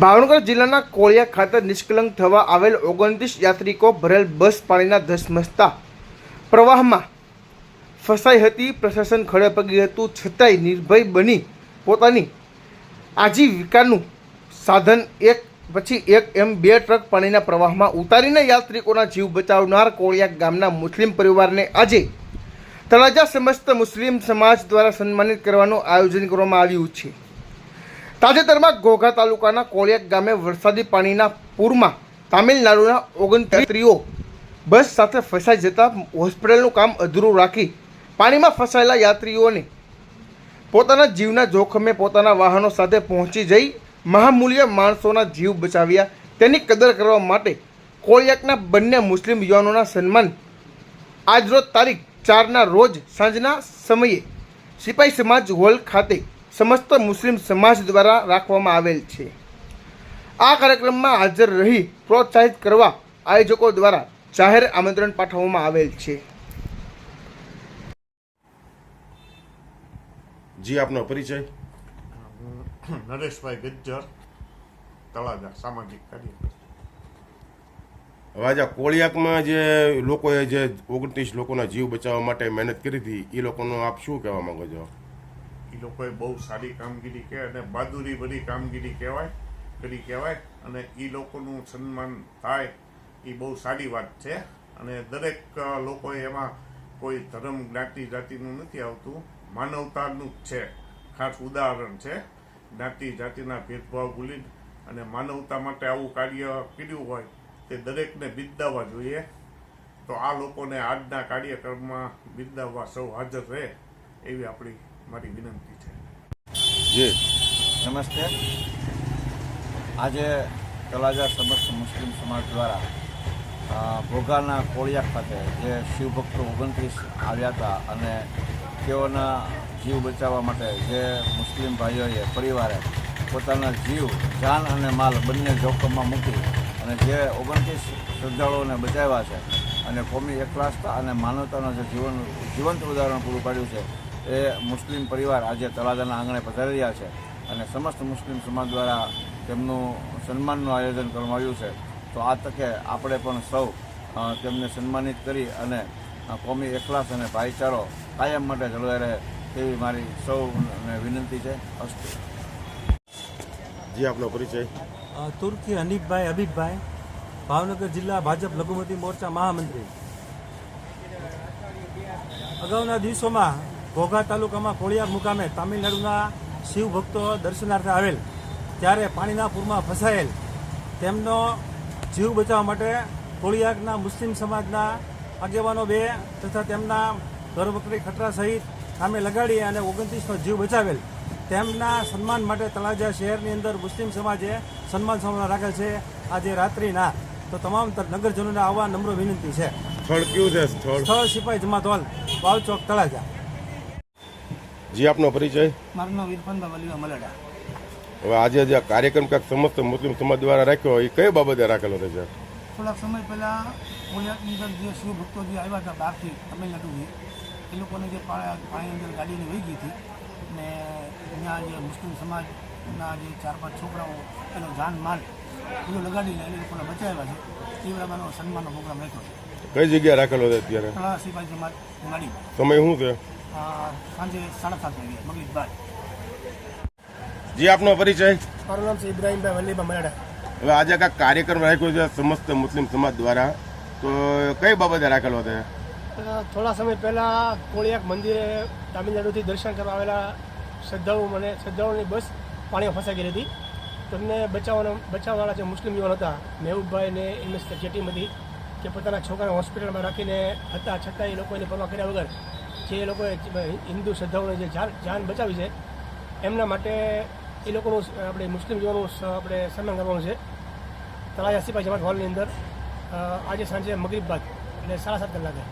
ભાવનગર જિલ્લાના કોળિયા ખાતે નિષ્કલંક થવા આવેલ ઓગણત્રીસ યાત્રિકો ભરેલ બસ પાણીના ધસમસતા પ્રવાહમાં ફસાઈ હતી. પ્રશાસન ખડે પગી હતું. છતાંય નિર્ભય બની પોતાની આજીવિકાનું સાધન એક પછી એક એમ બે ટ્રક પાણીના પ્રવાહમાં ઉતારીને યાત્રિકોના જીવ બચાવનાર કોળિયા ગામના મુસ્લિમ પરિવારને આજે તળાજા સમસ્ત મુસ્લિમ સમાજ દ્વારા સન્માનિત કરવાનું આયોજન કરવામાં આવ્યું છે. તાજેતરમાં ઘોઘા તાલુકાના કોળિયાક ગામે વરસાદી પાણીના પૂરમાં તામિલનાડુના ઓગણત્રીઓ બસ સાથે ફસાઈ જતા હોસ્પિટલનું કામ અધૂરું રાખી પાણીમાં ફસાયેલા યાત્રીઓને પોતાના જીવના જોખમે પોતાના વાહનો સાથે પહોંચી જઈ મહામૂલ્ય માણસોના જીવ બચાવ્યા. તેની કદર કરવા માટે કોળિયાકના બંને મુસ્લિમ યુવાનોના સન્માન આજરોજ તારીખ ચારના રોજ સાંજના સમયે સિપાઈ સમાજ હોલ ખાતે સમસ્ત મુસ્લિમ સમાજ દ્વારા રાખવામાં આવેલ છે. આ કાર્યક્રમમાં હાજર રહી પ્રોત્સાહિત કરવા આયોજકો દ્વારા જાહેર આમંત્રણ પાઠવવામાં આવેલ છે. જી આપનો પરિચય. નરેશભાઈ ગજ્જર તળાજા સામાજિક કાર્ય હવે કોળિયાકમાં જે લોકોએ જે ઓગણત્રીસ લોકોના જીવ બચાવવા માટે મહેનત કરી હતી એ લોકોનો આપ શું કહેવા માંગો છો? એ લોકોએ બહુ સારી કામગીરી કે અને બહાદુરી ભરી કામગીરી કહેવાય, કરી કહેવાય અને એ લોકોનું સન્માન થાય એ બહુ સારી વાત છે. અને દરેક લોકોએ એમાં કોઈ ધર્મ જ્ઞાતિ જાતિનું નથી આવતું. માનવતાનું જ છે. ખાસ ઉદાહરણ છે. જ્ઞાતિ જાતિના ભેદભાવ ભૂલી અને માનવતા માટે આવું કાર્ય કર્યું હોય તે દરેકને બિરદાવવા જોઈએ. તો આ લોકોને આજના કાર્યક્રમમાં બિરદાવવા સૌ હાજર રહે એવી આપણી મારી વિનંતી છે. જી. નમસ્તે. આજે તળાજા સમસ્ત મુસ્લિમ સમાજ દ્વારા ભોગાના કોળિયા ખાતે જે શિવભક્તો ઓગણત્રીસ આવ્યા હતા અને તેઓના જીવ બચાવવા માટે જે મુસ્લિમ ભાઈઓએ પરિવારે પોતાના જીવ, જાન અને માલ બંને જોખમમાં મૂકી અને જે ઓગણત્રીસ શ્રદ્ધાળુઓને બચાવ્યા છે અને કોમી એકલાસતા અને માનવતાનું જે જીવન, જીવંત ઉદાહરણ પૂરું પાડ્યું છે એ મુસ્લિમ પરિવાર આજે તળાજાના આંગણે પધારી રહ્યા છે અને સમસ્ત મુસ્લિમ સમાજ દ્વારા તેમનું સન્માનનું આયોજન કરવામાં આવ્યું છે. તો આ તકે આપણે પણ સૌ તેમને સન્માનિત કરી અને કોમી એકલાસ અને ભાઈચારો કાયમ માટે જળવાઈ રહે તેવી મારી સૌને વિનંતી છે. અસ્તુ. જી આપનો પરિચય. તુર્કી હનીફભાઈ હબીબભાઈ ભાવનગર જિલ્લા ભાજપ લઘુમતી મોરચા મહામંત્રી. અગાઉના દિવસોમાં ઘોઘા તાલુકામાં કોળિયાર મુકામે તામિલનાડુના શિવ ભક્તો દર્શનાર્થે આવેલ ત્યારે પાણીના પૂરમાં ફસાયેલ. તેમનો જીવ બચાવવા માટે કોળિયાકના મુસ્લિમ સમાજના આગેવાનો બે તથા તેમના ઘરવકરી ખટરા સહિત સામે લગાડી અને ઓગણત્રીસનો જીવ બચાવેલ. તેમના સન્માન માટે તળાજા શહેરની અંદર મુસ્લિમ સમાજે સન્માન સમારોહ રાખેલ છે આજે રાત્રિના. તો તમામ નગરજનોને આવવા નમ્ર વિનંતી છે. સ્થળ કયું છે? સ્થળ? સ્થળ સિપાઈ જમાત હોલ ચોક તળાજા. જી આપનો પરિચય? મારું નામ ઇરફાનભાઈ વલીવા અમલડા હવે આજે જે આ કાર્યક્રમ ક્યાંક સમસ્ત મુસ્લિમ સમાજ દ્વારા રાખ્યો એ કઈ બાબતે રાખેલો છે થોડાક સમય પહેલાં ગુજરાતની અંદર જે શિવ ભક્તો જે આવ્યા હતા બહારથી તમિલનાડુથી એ લોકોને જે પાણી અંદર ગાડીને વહી ગઈ હતી ને ત્યાં જે મુસ્લિમ સમાજના જે ચાર પાંચ છોકરાઓ એનો જાન માલ બધું લગાડીને એ લોકોને બચાવ્યા છે. એ બરાબરનો સન્માનનો પ્રોગ્રામ રાખ્યો છે. કઈ જગ્યાએ રાખેલો છે અત્યારે? તળા સમાજ ગાડી. સમય શું છે? સાંજે સાડા સાત વાગે મગરીબ બાદ જી આપનો પરિચય? મારું નામ છે ઇબ્રાહીમભાઈ વલ્લીભા મરાડા. હવે આજે કાંઈક કાર્યક્રમ રાખ્યો છે સમસ્ત મુસ્લિમ સમાજ દ્વારા. તો કઈ બાબતે રાખેલો છે? થોડા સમય પહેલાં કોળિયાક મંદિરે તામિલનાડુથી દર્શન કરવા આવેલા શ્રદ્ધાળુ મને શ્રદ્ધાળુની બસ પાણીમાં ફસાઈ ગઈ હતી. તેમને બચાવવાનો બચાવવાવાળા જે મુસ્લિમ યુવાન હતા મેહુબભાઈ ને એમ જેટીમાંથી કે પોતાના છોકરાને હોસ્પિટલમાં રાખીને હતા. છતાં એ લોકોને પરવા કર્યા વગર જે લોકોએ હિન્દુ શ્રદ્ધાઓને જે જાન જાન બચાવી છે, એમના માટે એ લોકોનું આપણે મુસ્લિમ યુવાનું આપણે સન્માન કરવાનું છે. તળાજા સિપાઈ જમાત હોલની અંદર આજે સાંજે મગરીબ બાદ, એટલે સાડા સાત કલાકે.